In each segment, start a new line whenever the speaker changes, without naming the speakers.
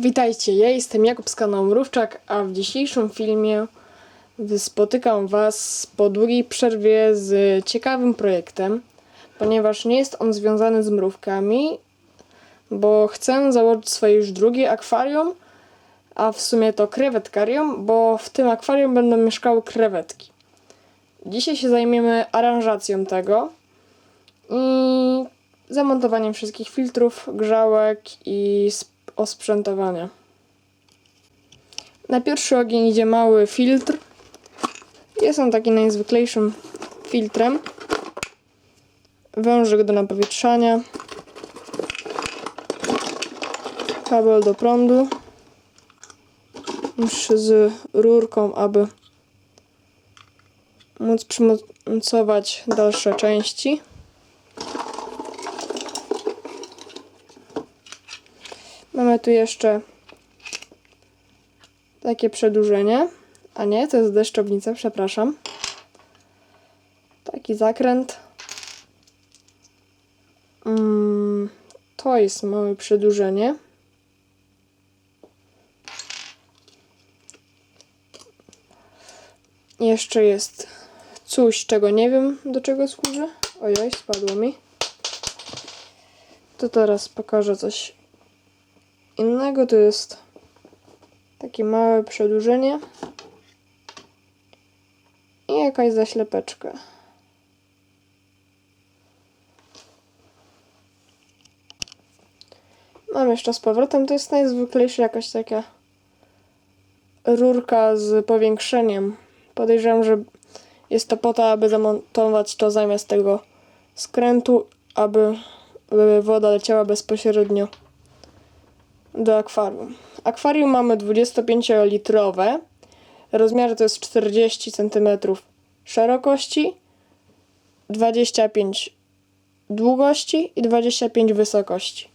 Witajcie, ja jestem Jakub z kanału Mrówczak, a w dzisiejszym filmie spotykam Was po długiej przerwie z ciekawym projektem, ponieważ nie jest on związany z mrówkami, bo chcę założyć swoje już drugie akwarium, a w sumie to krewetkarium, bo w tym akwarium będą mieszkały krewetki. Dzisiaj się zajmiemy aranżacją tego i zamontowaniem wszystkich filtrów, grzałek i osprzętowania. Na pierwszy ogień idzie mały filtr. Jest on taki najzwyklejszym filtrem. Wężyk do napowietrzania. Kabel do prądu. Z rurką, aby móc przymocować dalsze części. Mamy tu jeszcze takie przedłużenie. A nie, to jest deszczownica, przepraszam. Taki zakręt. Mm, to jest małe przedłużenie. Jeszcze jest coś, czego nie wiem, do czego służy. Ojoj, spadło mi. To teraz pokażę coś innego. To jest takie małe przedłużenie i jakaś zaślepeczka. Mam jeszcze z powrotem. To jest najzwyklejsza jakaś taka rurka z powiększeniem. Podejrzewam, że jest to po to, aby zamontować to zamiast tego skrętu, aby, aby woda leciała bezpośrednio do akwarium. Akwarium mamy 25-litrowe. Rozmiary to jest 40 cm szerokości, 25 długości i 25 wysokości.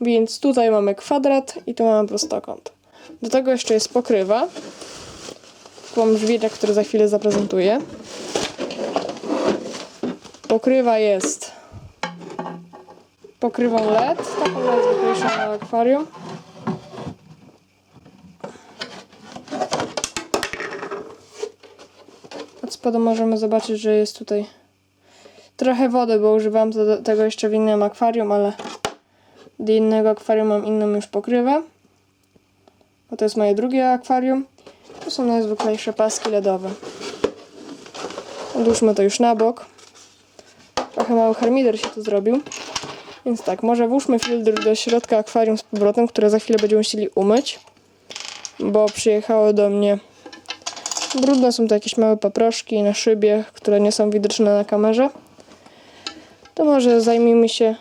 Więc tutaj mamy kwadrat i tu mamy prostokąt. Do tego jeszcze jest pokrywa. Tu mam żwirek, który za chwilę zaprezentuję. Pokrywa jest pokrywą LED, taką najzwyklejszą na akwarium. Od spodu możemy zobaczyć, że jest tutaj trochę wody, bo używam tego jeszcze w innym akwarium, ale do innego akwarium mam inną już pokrywę. Bo to jest moje drugie akwarium. To są najzwyklejsze paski LEDowe. Odłóżmy to już na bok. Trochę mały harmider się tu zrobił. Więc tak, może włóżmy filtr do środka akwarium z powrotem, które za chwilę będziemy musieli umyć. Bo przyjechało do mnie brudne, są to jakieś małe paproszki na szybie, które nie są widoczne na kamerze. To może zajmijmy się,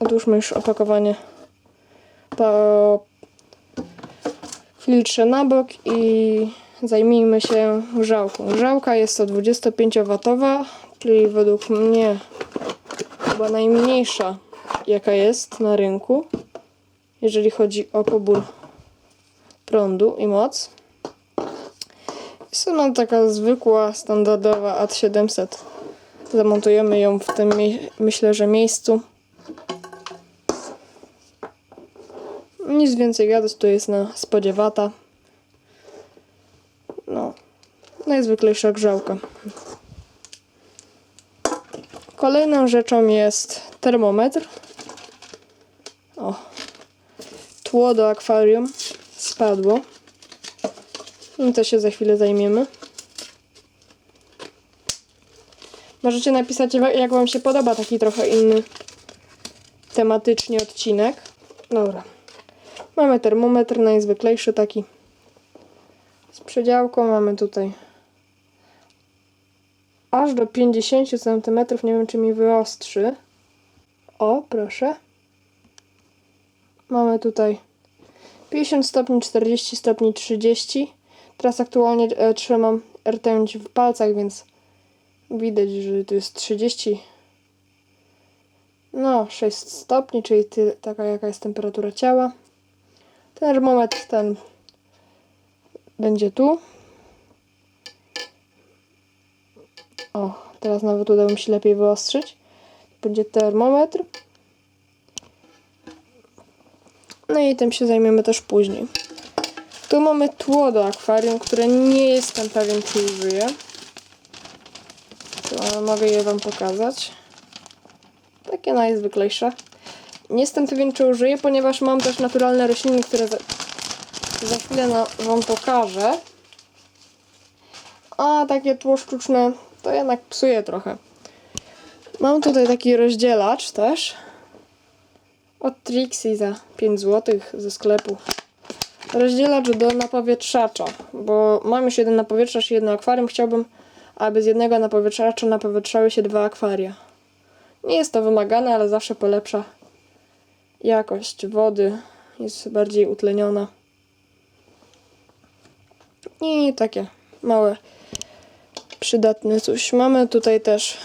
odłóżmy już opakowanie po filtrze na bok i zajmijmy się grzałką. Grzałka jest to 25W, czyli według mnie chyba najmniejsza jaka jest na rynku, jeżeli chodzi o pobór prądu i moc. Jest ona taka zwykła, standardowa AT700. Zamontujemy ją w tym, myślę, że miejscu. Nic więcej gadać, tu jest na spodzie wata. No, najzwyklejsza grzałka. Kolejną rzeczą jest termometr. O, tło do akwarium spadło. I to się za chwilę zajmiemy. Możecie napisać, jak Wam się podoba taki trochę inny tematycznie odcinek. Dobra. Mamy termometr najzwyklejszy taki z przedziałką. Mamy tutaj aż do 50 cm. Nie wiem, czy mi wyostrzy. O, proszę. Mamy tutaj 50 stopni, 40 stopni, 30. Teraz aktualnie e, trzymam rtęć w palcach, więc widać, że to jest 30. No, 6 stopni, czyli taka jaka jest temperatura ciała. Termometr ten będzie tu. O, teraz nawet udało mi się lepiej wyostrzyć. Będzie termometr. No i tym się zajmiemy też później. Tu mamy tło do akwarium, które nie jestem pewien, czy użyję. To mogę je Wam pokazać. Takie najzwyklejsze. Nie jestem pewien, czy użyję, ponieważ mam też naturalne rośliny, które za, za chwilę na, Wam pokażę. A takie tło sztuczne to jednak psuje trochę. Mam tutaj taki rozdzielacz też. Od Trixie za 5 zł ze sklepu. Rozdzielacz do napowietrzacza, bo mam już jeden napowietrzacz i jedno akwarium. Chciałbym, aby z jednego napowietrzacza napowietrzały się dwa akwaria. Nie jest to wymagane, ale zawsze polepsza jakość wody. Jest bardziej utleniona. I takie małe, przydatne coś. Mamy tutaj też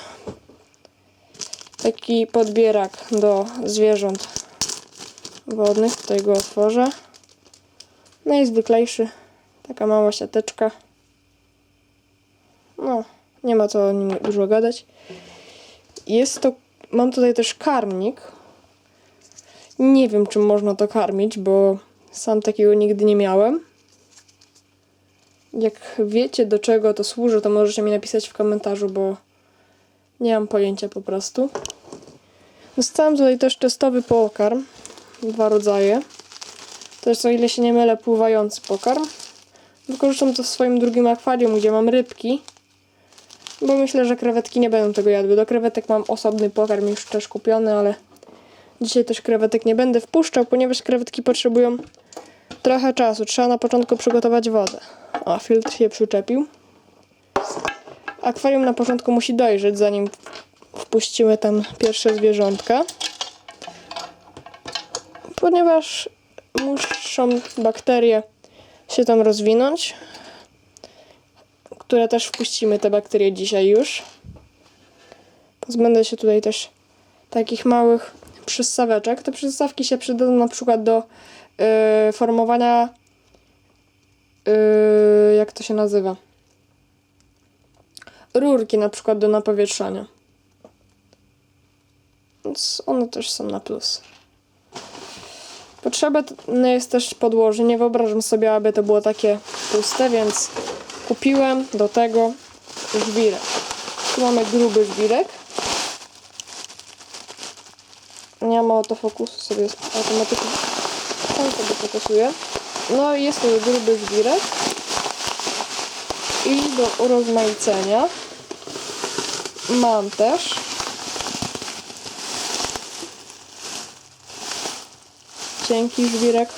taki podbierak do zwierząt wodnych. Tutaj go otworzę. Najzwyklejszy. Taka mała siateczka. No, nie ma co o nim dużo gadać. Jest to. Mam tutaj też karmnik. Nie wiem, czym można to karmić, bo sam takiego nigdy nie miałem. Jak wiecie, do czego to służy, to możecie mi napisać w komentarzu, bo nie mam pojęcia po prostu. Dostałem tutaj też testowy pokarm. Dwa rodzaje. To jest, o ile się nie mylę, pływający pokarm. Wykorzystam to w swoim drugim akwarium, gdzie mam rybki. Bo myślę, że krewetki nie będą tego jadły. Do krewetek mam osobny pokarm już też kupiony, ale dzisiaj też krewetek nie będę wpuszczał, ponieważ krewetki potrzebują trochę czasu. Trzeba na początku przygotować wodę. A, filtr się przyczepił. Akwarium na początku musi dojrzeć, zanim wpuścimy tam pierwsze zwierzątka. Ponieważ muszą bakterie się tam rozwinąć, które też wpuścimy te bakterie dzisiaj już. Pozbędę się tutaj też takich małych przystaweczek. Te przystawki się przydadzą na przykład do yy, formowania yy, jak to się nazywa? Rurki na przykład do napowietrzania. Więc one też są na plus. Potrzebne jest też podłoże. Nie wyobrażam sobie, aby to było takie puste, więc kupiłem do tego żwirek. Tu mamy gruby żwirek. Nie mam autofokusu sobie z automatyką. Sam sobie fokusuje. No i jest to gruby żwirek. I do urozmaicenia mam też cienki żwirek.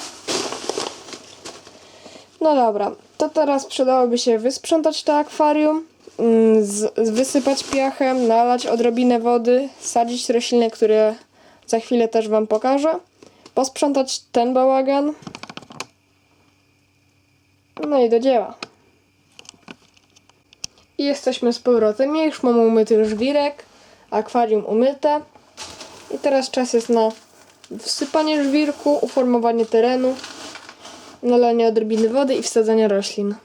No dobra, to teraz przydałoby się wysprzątać to akwarium, mm, wysypać piachem, nalać odrobinę wody, sadzić rośliny, które za chwilę też Wam pokażę, posprzątać ten bałagan. No i do dzieła. I jesteśmy z powrotem. Ja już mam umyty żwirek, akwarium umyte. I teraz czas jest na wsypanie żwirku, uformowanie terenu, nalanie odrobiny wody i wsadzenie roślin.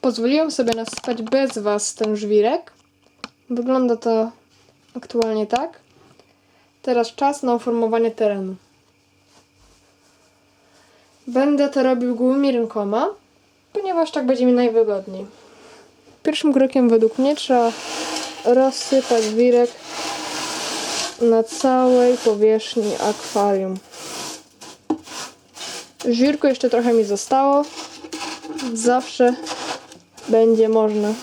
Pozwoliłem sobie nasypać bez Was ten żwirek. Wygląda to aktualnie tak. Teraz czas na uformowanie terenu. Będę to robił gołymi rękoma, ponieważ tak będzie mi najwygodniej. Pierwszym krokiem według mnie trzeba rozsypać żwirek na całej powierzchni akwarium. Żwirku jeszcze trochę mi zostało. Zawsze będzie można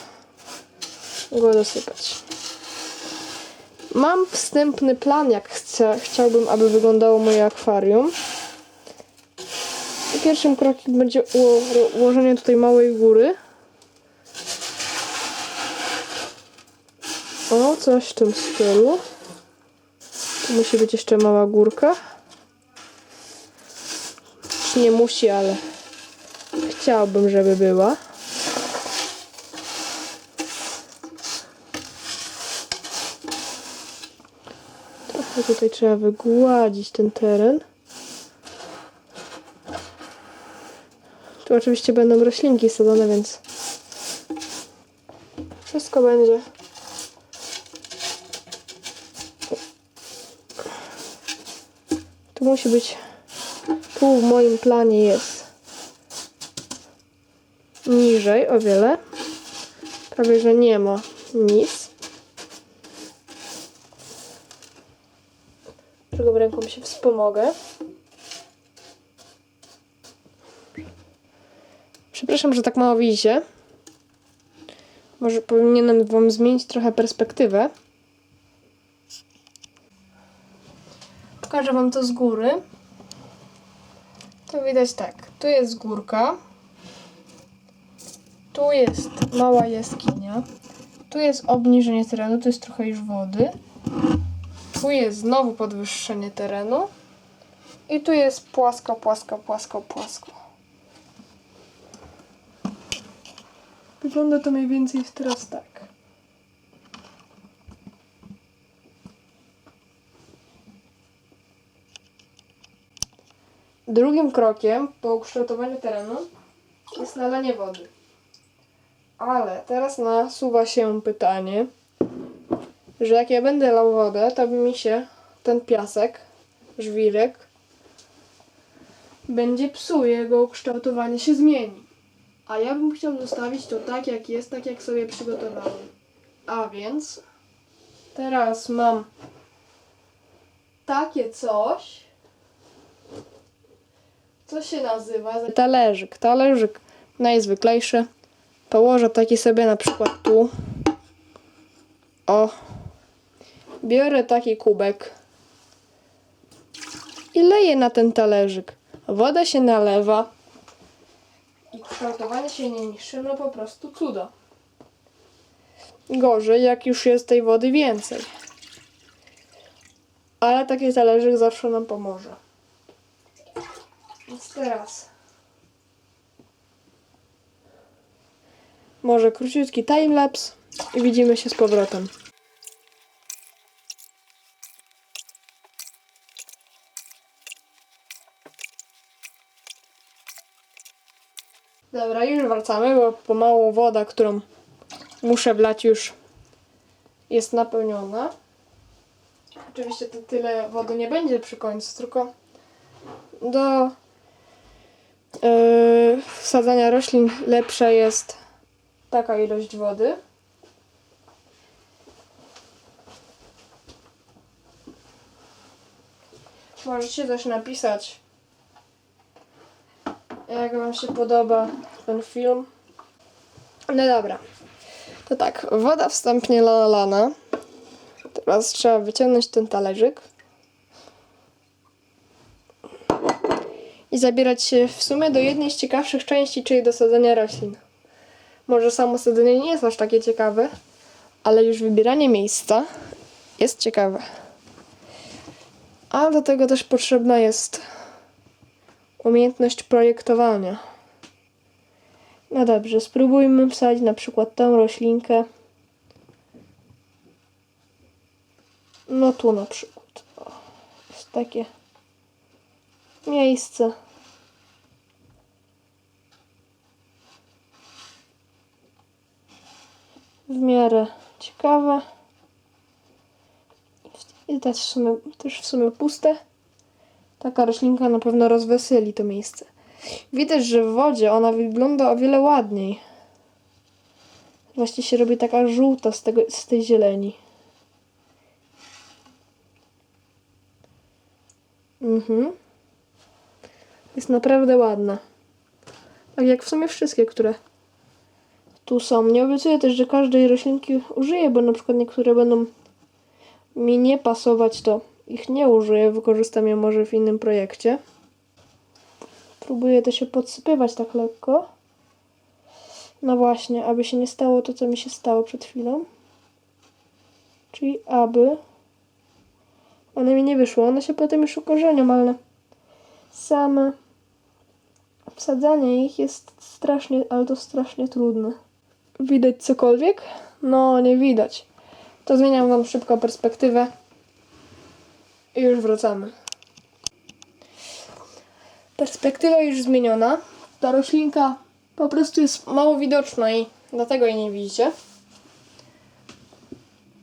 go dosypać. Mam wstępny plan, jak chcę, chciałbym, aby wyglądało moje akwarium. Pierwszym krokiem będzie uło- ułożenie tutaj małej góry. O, coś w tym stylu. Tu musi być jeszcze mała górka. Nie musi, ale chciałbym, żeby była. Trochę tutaj trzeba wygładzić ten teren. Oczywiście będą roślinki sadzone, więc wszystko będzie Tu musi być. Tu w moim planie jest niżej o wiele. Prawie, że nie ma nic. Drugą ręką się wspomogę. Przepraszam, że tak mało widzicie. Może powinienem wam zmienić trochę perspektywę. Pokażę wam to z góry. To widać tak. Tu jest górka. Tu jest mała jaskinia. Tu jest obniżenie terenu, tu jest trochę już wody. Tu jest znowu podwyższenie terenu. I tu jest płasko, płasko, płasko, płasko. Wygląda to mniej więcej teraz tak. Drugim krokiem po ukształtowaniu terenu jest nalanie wody. Ale teraz nasuwa się pytanie, że jak ja będę lał wodę, to mi się ten piasek, żwirek, będzie psuł, jego ukształtowanie się zmieni. A ja bym chciał zostawić to tak, jak jest, tak jak sobie przygotowałem. A więc teraz mam takie coś, co się nazywa talerzyk. Talerzyk najzwyklejszy. Położę taki sobie na przykład tu. O. Biorę taki kubek i leję na ten talerzyk. Woda się nalewa i kształtowanie się nie niszczy, no po prostu cudo. Gorzej, jak już jest tej wody więcej. Ale taki talerzyk zawsze nam pomoże. Więc teraz może króciutki timelapse i widzimy się z powrotem. Dobra, już wracamy, bo pomału woda, którą muszę wlać już jest napełniona. Oczywiście to tyle wody nie będzie przy końcu, tylko do yy, wsadzania roślin lepsza jest taka ilość wody. Możecie też napisać, jak Wam się podoba ten film. No dobra. To tak, woda wstępnie nalana. Teraz trzeba wyciągnąć ten talerzyk. I zabierać się w sumie do jednej z ciekawszych części, czyli do sadzenia roślin. Może samo sadzenie nie jest aż takie ciekawe, ale już wybieranie miejsca jest ciekawe. A do tego też potrzebna jest umiejętność projektowania. No dobrze, spróbujmy wsadzić na przykład tę roślinkę. No tu na przykład. O, jest takie miejsce. W miarę ciekawe. I też w sumie, też w sumie puste. Taka roślinka na pewno rozweseli to miejsce. Widać, że w wodzie ona wygląda o wiele ładniej. Właśnie się robi taka żółta z, tego, z tej zieleni. Mhm. Jest naprawdę ładna. Tak jak w sumie wszystkie, które tu są. Nie obiecuję też, że każdej roślinki użyję, bo na przykład niektóre będą mi nie pasować, to ich nie użyję. Wykorzystam je może w innym projekcie. Próbuję to się podsypywać tak lekko. No właśnie, aby się nie stało to, co mi się stało przed chwilą. Czyli aby one mi nie wyszły. One się potem już ukorzenią, ale same wsadzanie ich jest strasznie, ale to strasznie trudne. Widać cokolwiek? No, nie widać. To zmieniam wam szybko perspektywę. I już wracamy. Perspektywa już zmieniona. Ta roślinka po prostu jest mało widoczna i dlatego jej nie widzicie.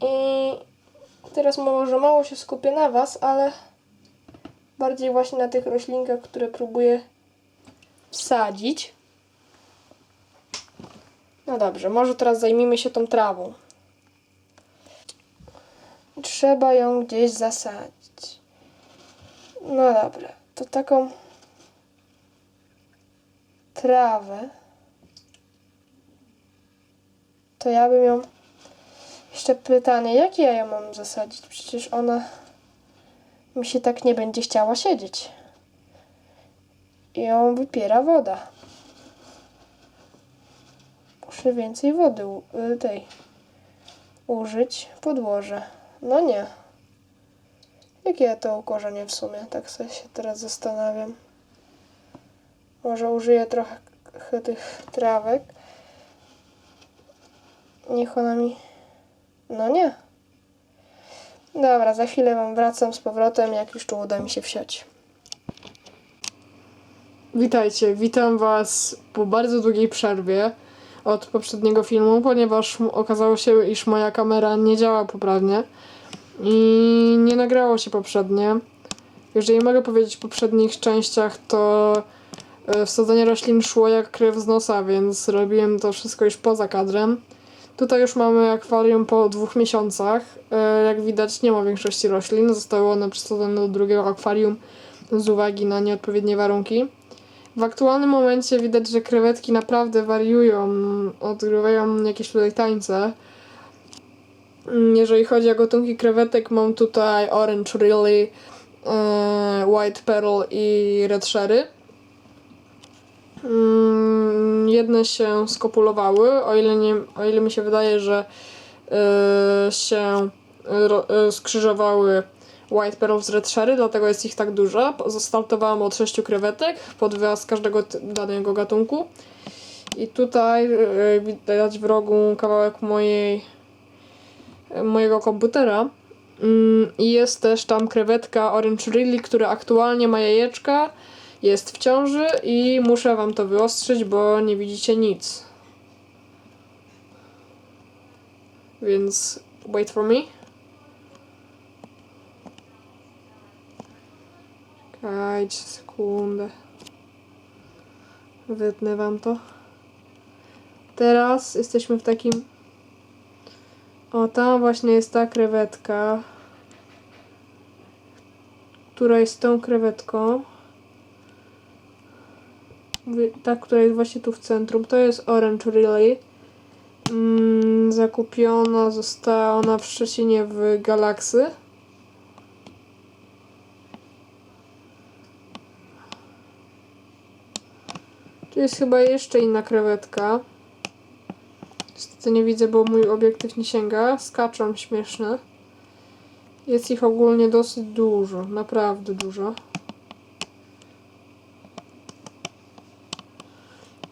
I teraz może mało się skupię na was, ale bardziej właśnie na tych roślinkach, które próbuję wsadzić. No dobrze, może teraz zajmijmy się tą trawą. Trzeba ją gdzieś zasadzić. No dobra, to taką trawę. To ja bym ją. Jeszcze pytanie, jak ja ją mam zasadzić? Przecież ona mi się tak nie będzie chciała siedzieć. I ją wypiera woda. Muszę więcej wody y, tej użyć. Podłoże. No nie. Jak ja to ukorzenię w sumie? Tak sobie się teraz zastanawiam. Może użyję trochę tych trawek. Niech ona mi... No nie. Dobra, za chwilę wam wracam z powrotem, jak już tu uda mi się wsiać. Witajcie, witam was po bardzo długiej przerwie od poprzedniego filmu, ponieważ okazało się, iż moja kamera nie działa poprawnie i nie nagrało się poprzednie. Jeżeli mogę powiedzieć w poprzednich częściach, to e, wsadzenie roślin szło jak krew z nosa, więc robiłem to wszystko już poza kadrem. Tutaj już mamy akwarium po dwóch miesiącach. E, Jak widać nie ma większości roślin. Zostały one przesadzone do drugiego akwarium z uwagi na nieodpowiednie warunki. W aktualnym momencie widać, że krewetki naprawdę wariują, odgrywają jakieś tutaj tańce. Mm, Jeżeli chodzi o gatunki krewetek, mam tutaj Orange Really, e, White Pearl i Red Sherry. Mm, Jedne się skopulowały, o ile, nie, o ile mi się wydaje, że e, się e, skrzyżowały White Pearl z Red Sherry, dlatego jest ich tak dużo. Po- Zastartowałam od 6 krewetek pod wyraz każdego t- danego gatunku. I tutaj widać w rogu kawałek mojej, mojego komputera. Mm, I jest też tam krewetka Orange Really, która aktualnie ma jajeczka, jest w ciąży i muszę wam to wyostrzyć, bo nie widzicie nic. Więc wait for me. Czekajcie sekundę. Wytnę wam to. Teraz jesteśmy w takim... O, tam właśnie jest ta krewetka. Która jest tą krewetką. Ta, która jest właśnie tu w centrum. To jest Orange Relay. Mm, zakupiona została ona w Szczecinie w Galaksy. Tu jest chyba jeszcze inna krewetka. Niestety nie widzę, bo mój obiektyw nie sięga. Skaczą śmieszne. Jest ich ogólnie dosyć dużo, naprawdę dużo.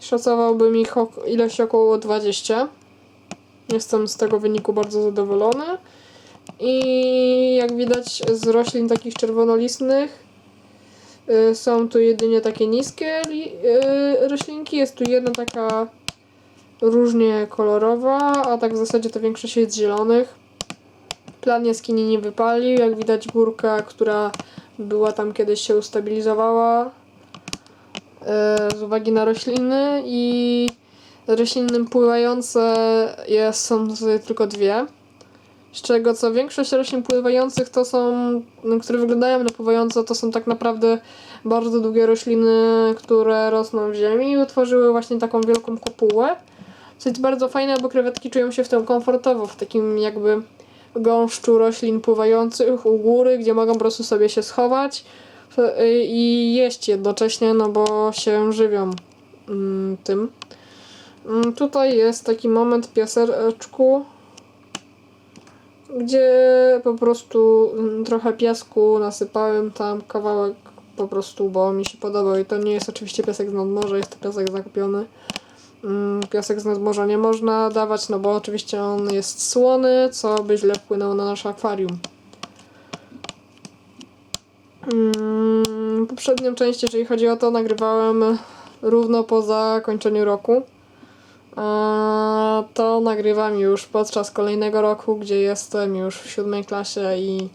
Szacowałbym ich ilość około 20. Jestem z tego wyniku bardzo zadowolony. I jak widać z roślin takich czerwonolistnych y, są tu jedynie takie niskie y, roślinki. Jest tu jedna taka różnie kolorowa, a tak w zasadzie to większość jest zielonych. Plan jaskini nie wypalił. Jak widać górka, która była tam kiedyś się ustabilizowała e, z uwagi na rośliny i rośliny pływające jest, są tylko dwie. Z czego co większość roślin pływających to są, które wyglądają na pływające, to są tak naprawdę bardzo długie rośliny, które rosną w ziemi i utworzyły właśnie taką wielką kopułę. Co jest bardzo fajne, bo krewetki czują się w tym komfortowo, w takim jakby gąszczu roślin pływających u góry, gdzie mogą po prostu sobie się schować y, i jeść jednocześnie, no bo się żywią mm, tym. Mm, Tutaj jest taki moment piaseczku, gdzie po prostu mm, trochę piasku nasypałem tam kawałek po prostu, bo mi się podobał i to nie jest oczywiście piasek z nadmorza, jest to piasek zakupiony. Mm, Piasek z nadmorza nie można dawać, no bo oczywiście on jest słony, co by źle wpłynęło na nasze akwarium. Mm, Poprzednią część, jeżeli chodzi o to, nagrywałem równo po zakończeniu roku. To nagrywam już podczas kolejnego roku, gdzie jestem już w siódmej klasie i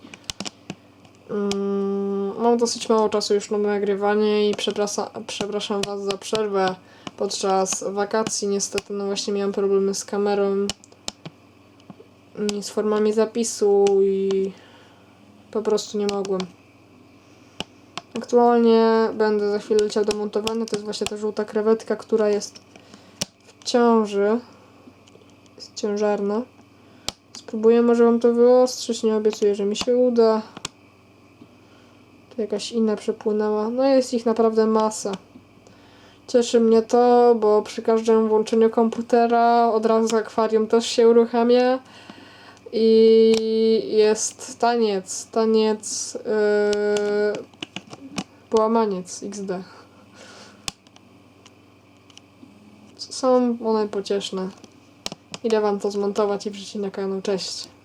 Mm, mam dosyć mało czasu już na nagrywanie i przepraszam Was za przerwę podczas wakacji. Niestety, no właśnie miałam problemy z kamerą i z formami zapisu i po prostu nie mogłem. Aktualnie będę za chwilę leciał do montowania. To jest właśnie ta żółta krewetka, która jest w ciąży. Jest ciężarna. Spróbuję może wam to wyostrzyć. Nie obiecuję, że mi się uda. Tu jakaś inna przepłynęła. No jest ich naprawdę masa. Cieszy mnie to, bo przy każdym włączeniu komputera od razu akwarium też się uruchamia. I jest taniec, taniec, yy, połamaniec XD. Są one pocieszne. Idę wam to zmontować i wrzucić na kanał. Cześć.